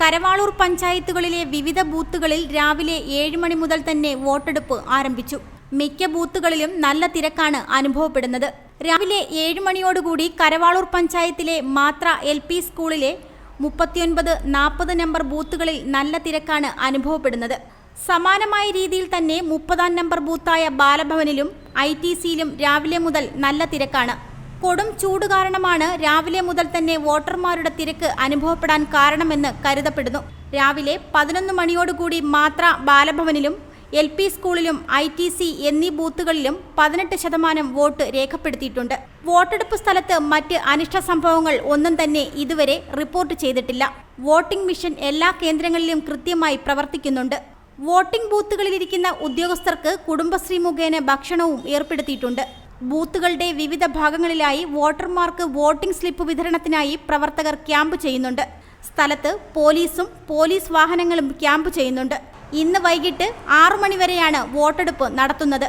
കരവാളൂർ പഞ്ചായത്തുകളിലെ വിവിധ ബൂത്തുകളിൽ രാവിലെ ഏഴ് മണി മുതൽ തന്നെ വോട്ടെടുപ്പ് ആരംഭിച്ചു. മിക്ക ബൂത്തുകളിലും നല്ല തിരക്കാണ് അനുഭവപ്പെടുന്നത്. രാവിലെ ഏഴ് മണിയോടുകൂടി കരവാളൂർ പഞ്ചായത്തിലെ മാത്ര എൽ പി സ്കൂളിലെ മുപ്പത്തിയൊൻപത് നാൽപ്പത് നമ്പർ ബൂത്തുകളിൽ നല്ല തിരക്കാണ് അനുഭവപ്പെടുന്നത്. സമാനമായ രീതിയിൽ തന്നെ മുപ്പതാം നമ്പർ ബൂത്തായ ബാലഭവനിലും ഐ ടി സിയിലും രാവിലെ മുതൽ നല്ല തിരക്കാണ്. കൊടും ചൂട് കാരണമാണ് രാവിലെ മുതൽ തന്നെ വോട്ടർമാരുടെ തിരക്ക് അനുഭവപ്പെടാൻ കാരണമെന്ന് കരുതപ്പെടുന്നു. രാവിലെ പതിനൊന്ന് മണിയോടുകൂടി മാത്ര ബാലഭവനിലും എൽ പി സ്കൂളിലും ഐ ടി സി എന്നീ ബൂത്തുകളിലും പതിനെട്ട് ശതമാനം വോട്ട് രേഖപ്പെടുത്തിയിട്ടുണ്ട്. വോട്ടെടുപ്പ് സ്ഥലത്ത് മറ്റ് അനിഷ്ട സംഭവങ്ങൾ ഒന്നും തന്നെ ഇതുവരെ റിപ്പോർട്ട് ചെയ്തിട്ടില്ല. വോട്ടിംഗ് മിഷൻ എല്ലാ കേന്ദ്രങ്ങളിലും കൃത്യമായി പ്രവർത്തിക്കുന്നുണ്ട്. വോട്ടിംഗ് ബൂത്തുകളിലിരിക്കുന്ന ഉദ്യോഗസ്ഥർക്ക് കുടുംബശ്രീ മുഖേന ഭക്ഷണവും ഏർപ്പെടുത്തിയിട്ടുണ്ട്. ബൂത്തുകളുടെ വിവിധ ഭാഗങ്ങളിലായി വോട്ടർമാർക്ക് വോട്ടിംഗ് സ്ലിപ്പ് വിതരണത്തിനായി പ്രവർത്തകർ ക്യാമ്പ് ചെയ്യുന്നുണ്ട്. സ്ഥലത്ത് പോലീസും പോലീസ് വാഹനങ്ങളും ക്യാമ്പ് ചെയ്യുന്നുണ്ട്. ഇന്ന് വൈകിട്ട് ആറു മണിവരെയാണ് വോട്ടെടുപ്പ് നടത്തുന്നത്.